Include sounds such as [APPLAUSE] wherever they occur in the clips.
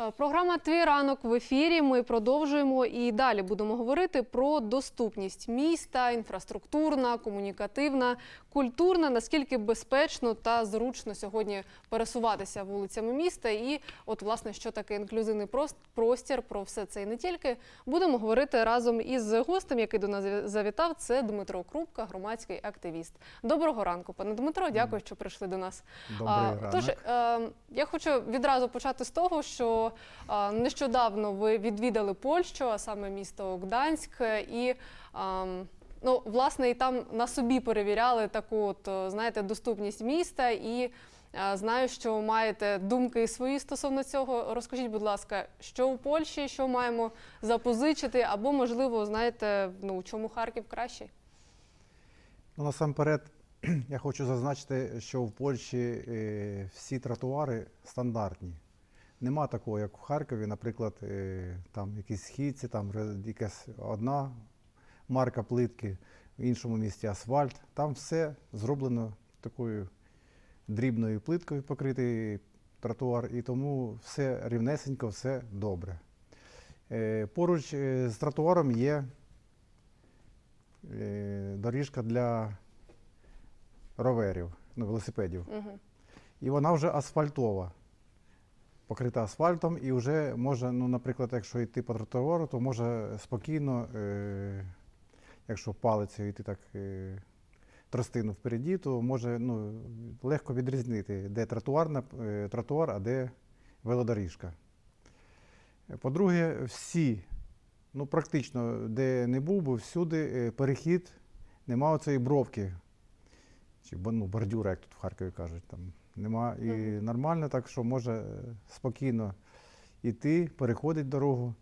Е, Програма Твій ранок в ефірі. Ми продовжуємо і далі будемо говорити про доступність міста, інфраструктурна, комунікативна, культурна, наскільки безпечно та зручно сьогодні пересуватися вулицями міста. І от власне, що таке інклюзивний прос- простір, про все це і не тільки будемо говорити разом із гостем, який до нас завітав. Це Дмитро Крупка, громадський активіст. Доброго ранку, пане Дмитро. Дякую, що прийшли до нас. Добрий А, ранок. Тож, е, я хочу відразу почати з того, що нещодавно ви відвідали Польщу, а саме місто Гданськ, і ну, власне і там на собі перевіряли таку, от, е, знаєте, доступність міста. І е, знаю, що маєте думки свої стосовно цього. Розкажіть, будь ласка, що у Польщі, що маємо запозичити, або можливо, знаєте, ну чому Харків кращий? Ну, насамперед, [CLEARS THROAT] я хочу зазначити, що в Польщі е, всі тротуари стандартні. Нема такого, як в Харкові, наприклад, е, там якісь східці, там якась одна марка плитки, в іншому місті асфальт. Там все зроблено такою дрібною плиткою покритий тротуар, і тому все рівнесенько, все добре. Е, Поруч е, з тротуаром є доріжка для роверів, ну, велосипедів. Угу. І вона вже асфальтова, покрита асфальтом, і вже може, ну, наприклад, якщо йти по тротуару, то може спокійно, е, якщо палицею йти так е, тростину впереді, то може ну, легко відрізнити, де тротуарна, е, тротуар, а де велодоріжка. По-друге, всі, ну практично, де не був, бо всюди е, перехід, нема оцієї бровки, чи ну, бордюра, як тут в Харкові кажуть. Там нема і нормально, так що може е, спокійно йти, переходить дорогу.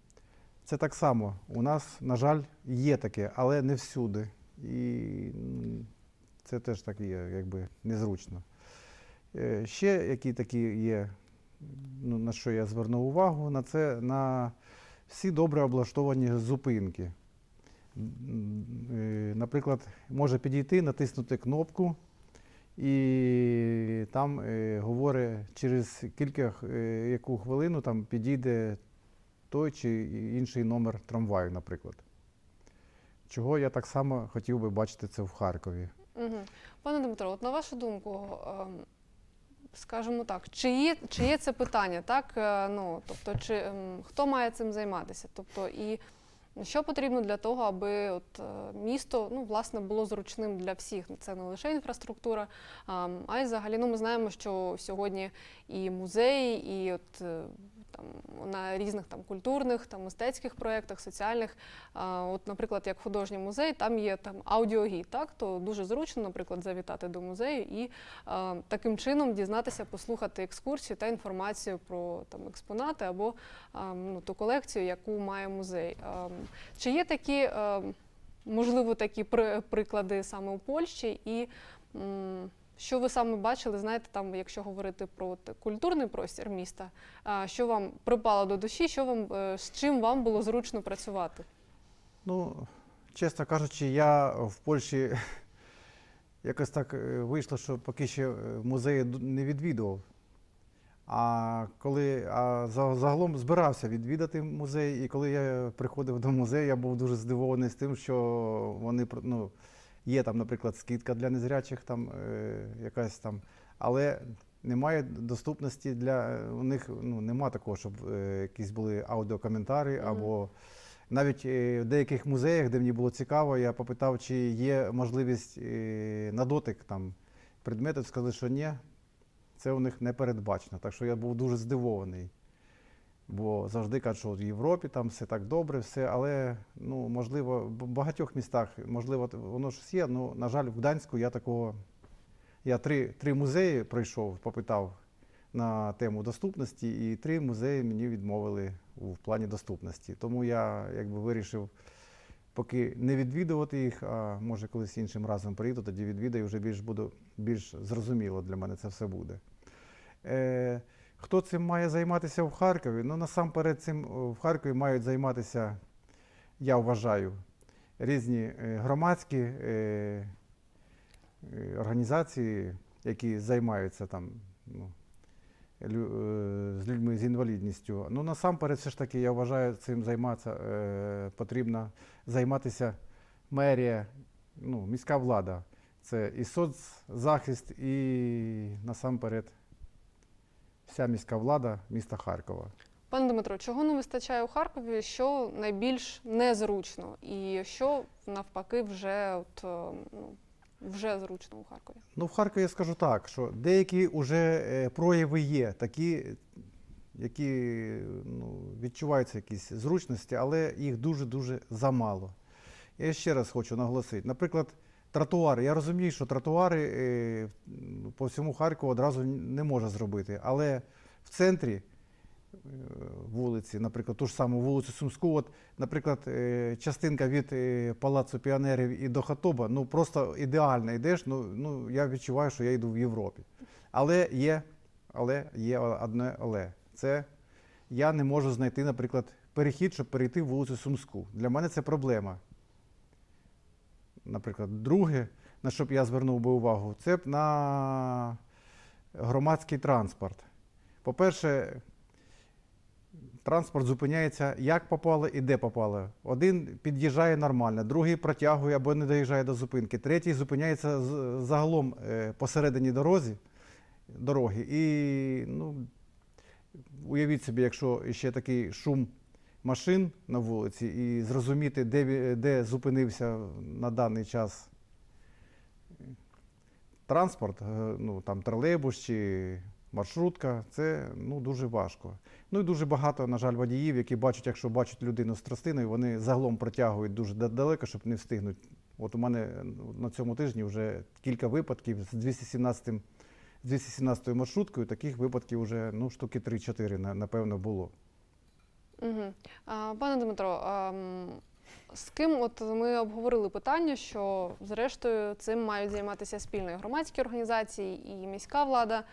Це так само. У нас, на жаль, є таке, але не всюди. І це теж так є, якби незручно. Е, Ще які такі є, ну, на що я звернув увагу, на це на всі добре облаштовані зупинки. Е, Наприклад, може підійти, натиснути кнопку, і там е, говорить, через кілька е, яку хвилину там підійде той чи інший номер трамваю, наприклад. Чого я так само хотів би бачити це в Харкові. Угу. Пане Дмитро, от на вашу думку, ем, скажімо так, чи є, чи є це питання, так? Е, Ну, тобто, чи, ем, хто має цим займатися? Тобто, і що потрібно для того, аби от, е, місто ну, власне, було зручним для всіх? Це не лише інфраструктура, а й взагалі ну, ми знаємо, що сьогодні і музеї, і от, е, там, на різних там, культурних, там, мистецьких проєктах, соціальних. От, наприклад, як художній музей, там є там аудіогід, так? То дуже зручно, наприклад, завітати до музею і таким чином дізнатися, послухати екскурсію та інформацію про там експонати або ну, ту колекцію, яку має музей. Чи є такі, можливо, такі при- приклади саме у Польщі? І що ви саме бачили, знаєте, там, якщо говорити про культурний простір міста, що вам припало до душі, що вам е, з чим вам було зручно працювати? Ну, чесно кажучи, я в Польщі [LAUGHS] якось так е, вийшло, що поки ще е, музеї не відвідував. А коли а загалом збирався відвідати музей, і коли я приходив до музею, я був дуже здивований з тим, що вони ну, є там, наприклад, скидка для незрячих, там е, якась там, але немає доступності для у них ну, нема такого, щоб е, якісь були аудіокоментарі або навіть е, в деяких музеях, де мені було цікаво, я попитав, чи є можливість на дотик там предмети, сказали, що ні, це у них не передбачено. Так що я був дуже здивований. Бо завжди кажуть, що в Європі там все так добре, все, але ну, можливо, в багатьох містах, можливо, воно щось є. Ну, на жаль, в Гданську я такого. Я три, три музеї пройшов, попитав на тему доступності, і три музеї мені відмовили в плані доступності. Тому я якби вирішив поки не відвідувати їх, а може колись іншим разом приїду, тоді відвідаю, вже більш буду більш зрозуміло для мене це все буде. Е, хто цим має займатися в Харкові? Ну, насамперед, цим в Харкові мають займатися, я вважаю, різні е, громадські е, е, організації, які займаються там ну, е, з людьми з інвалідністю. Ну, насамперед, все ж таки, я вважаю, цим займатися е, потрібно займатися мерія, ну, міська влада. Це і соцзахист, і насамперед вся міська влада міста Харкова. Пане Дмитро, чого не вистачає у Харкові, що найбільш незручно, і що навпаки вже от, е, ну, вже зручно у Харкові? Ну, в Харкові я скажу так, що деякі вже е, прояви є, такі, які ну, відчуваються якісь зручності, але їх дуже-дуже замало. Я ще раз хочу наголосити. Наприклад, тротуари. Я розумію, що тротуари е, по всьому Харкову одразу не може зробити, але в центрі е, вулиці, наприклад, ту ж саму вулицю Сумську, от, наприклад, е, частинка від е, Палацу піонерів і до Хатоба, ну просто ідеально йдеш. Ну, ну я відчуваю, що я йду в Європі. Але є, але є одне але. Це я не можу знайти, наприклад, перехід, щоб перейти в вулицю Сумську. Для мене це проблема. Наприклад, друге, на що б я звернув би увагу, це б на громадський транспорт. По-перше, транспорт зупиняється як попало і де попало. Один під'їжджає нормально, другий протягує або не доїжджає до зупинки, третій зупиняється загалом е, посередині дорозі, дороги. І ну, уявіть собі, якщо ще такий шум машин на вулиці, і зрозуміти, де, де зупинився на даний час транспорт, е, ну там тролейбус чи маршрутка, це ну, дуже важко. Ну і дуже багато, на жаль, водіїв, які бачать, якщо бачать людину з тростиною, вони загалом протягують дуже далеко, щоб не встигнути. От у мене е, на цьому тижні вже кілька випадків з 217 з 217 маршруткою, таких випадків вже ну, штуки 3-4, на- напевно, було. Угу. Пане Дмитро, з ким от ми обговорили питання, що зрештою цим мають займатися спільно і громадські організації, і міська влада,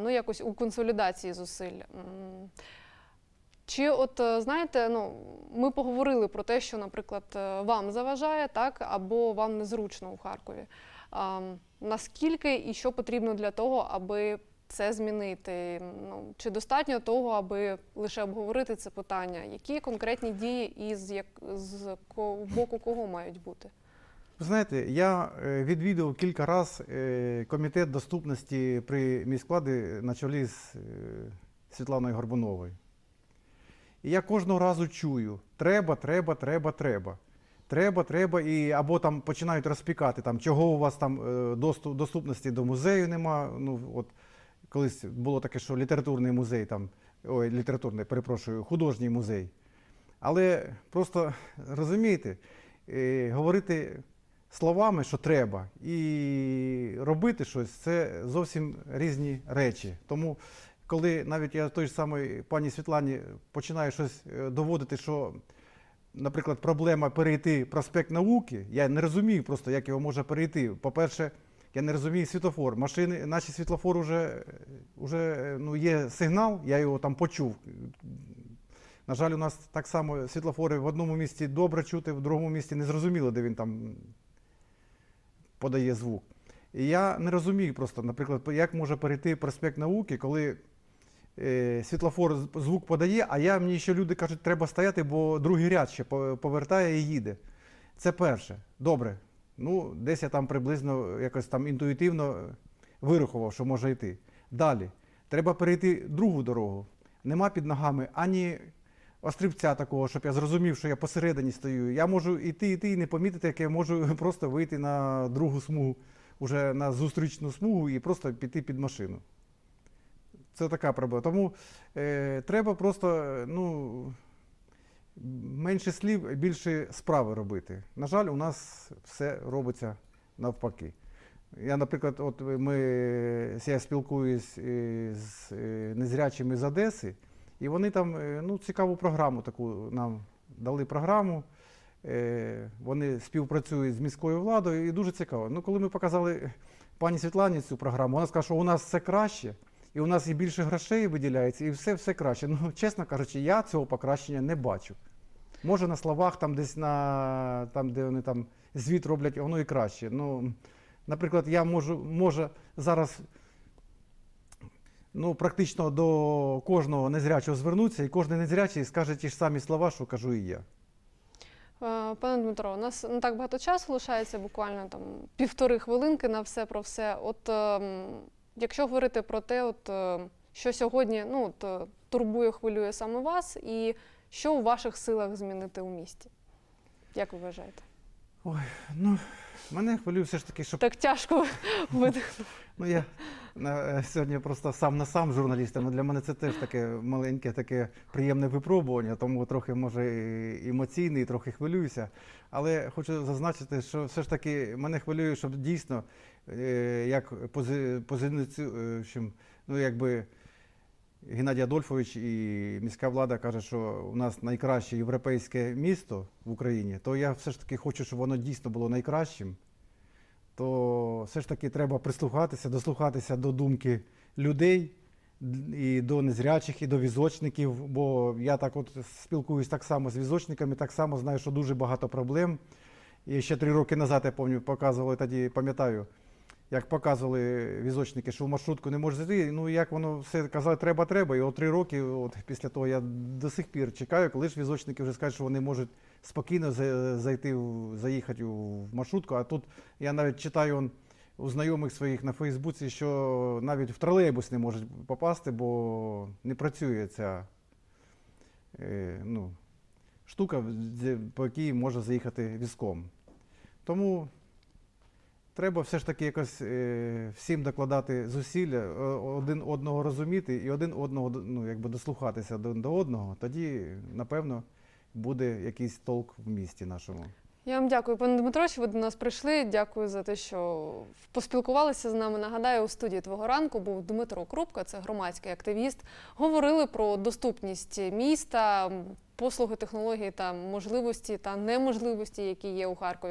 ну якось у консолідації зусиль. Чи от е, знаєте, ну ми поговорили про те, що, наприклад, е, вам заважає, так або вам незручно у Харкові. Наскільки і що потрібно для того, аби це змінити? Ну чи достатньо того, аби лише обговорити це питання? Які конкретні дії і з як з боку кого мають бути? Ви знаєте, я е, відвідав кілька разів комітет доступності при міськвладі на чолі з е, Світланою Горбуновою. І я кожного разу чую: треба, треба, треба, треба. Треба, треба, і або там починають розпікати, там, чого у вас там е, доступ, доступності до музею нема. Ну, от, колись було таке, що літературний музей, там, ой, літературний, перепрошую, художній музей. Але просто розумієте, е, говорити словами, що треба, і робити щось це зовсім різні речі. Тому, коли навіть я той ж самий пані Світлані починаю щось е, доводити, що, наприклад, проблема перейти проспект науки, я не розумію просто, як його можна перейти. По-перше, я не розумію світлофор. Машини, наші світлофор вже, вже ну, є сигнал, я його там почув. На жаль, у нас так само світлофори в одному місці добре чути, в другому місці не зрозуміло, де він там подає звук. І я не розумію просто, наприклад, як може перейти проспект науки, коли е, світлофор звук подає, а я мені ще люди кажуть, треба стояти, бо другий ряд ще повертає і їде. Це перше. Добре. Ну, десь я там приблизно якось там інтуїтивно вирахував, що може йти. Далі. Треба перейти другу дорогу. Нема під ногами ані острівця такого, щоб я зрозумів, що я посередині стою. Я можу йти, йти і не помітити, як я можу [LAUGHS] просто вийти на другу смугу, уже на зустрічну смугу і просто піти під машину. Це така проблема. Тому е, треба просто ну, менше слів, більше справи робити. На жаль, у нас все робиться навпаки. Я, наприклад, от ми я спілкуюсь е, з е, незрячими з Одеси, і вони там е, ну, цікаву програму таку нам дали програму. Вони співпрацюють з міською владою і дуже цікаво. Ну, коли ми показали пані Світлані цю програму, вона сказала, що у нас все краще, і у нас і більше грошей виділяється, і все все краще. Ну, чесно кажучи, я цього покращення не бачу. Може на словах, там десь на там, де вони там звіт роблять, воно і краще. Ну, наприклад, я можу може зараз ну, практично до кожного незрячого звернуться, і кожен незрячий скаже ті ж самі слова, що кажу і я. Е, Пане Дмитро, у нас не так багато часу лишається, буквально там півтори хвилинки на все про все. От ем, якщо говорити про те, от, е, що сьогодні ну, от, е, турбує, хвилює саме вас, і що у ваших силах змінити у місті? Як ви вважаєте? Ой, Ну, мене хвилює все ж таки, щоб Так тяжко [LAUGHS] видихнути. Ну, я е, сьогодні просто сам на сам журналіст, але для мене це теж таке маленьке, таке приємне випробування, тому трохи може і емоційний, трохи хвилююся. Але хочу зазначити, що все ж таки мене хвилює, щоб дійсно е, як пози, позицію, е, ну якби. Геннадій Адольфович і міська влада каже, що у нас найкраще європейське місто в Україні, то я все ж таки хочу, щоб воно дійсно було найкращим то все ж таки треба прислухатися, дослухатися до думки людей і до незрячих, і до візочників. Бо я так от спілкуюсь так само з візочниками, так само знаю, що дуже багато проблем. І ще три роки назад, я пам'ятаю, показували тоді, пам'ятаю, як показували візочники, що в маршрутку не може зайти. Ну як воно все казали, треба, треба. І от три роки, от після того я до сих пір чекаю, коли ж візочники вже скажуть, що вони можуть спокійно зайти, заїхати в маршрутку. А тут я навіть читаю он, у знайомих своїх на Фейсбуці, що навіть в тролейбус не можуть попасти, бо не працює ця е, ну, штука, по якій може заїхати візком. Тому треба все ж таки якось е, всім докладати зусилля, один одного розуміти і один одного ну, якби дослухатися один до одного. Тоді, напевно, буде якийсь толк в місті нашому. Я вам дякую, пане Дмитро, що ви до нас прийшли. Дякую за те, що поспілкувалися з нами. Нагадаю, у студії твого ранку був Дмитро Крупка, це громадський активіст. Говорили про доступність міста, послуги, технології та можливості та неможливості, які є у Харкові.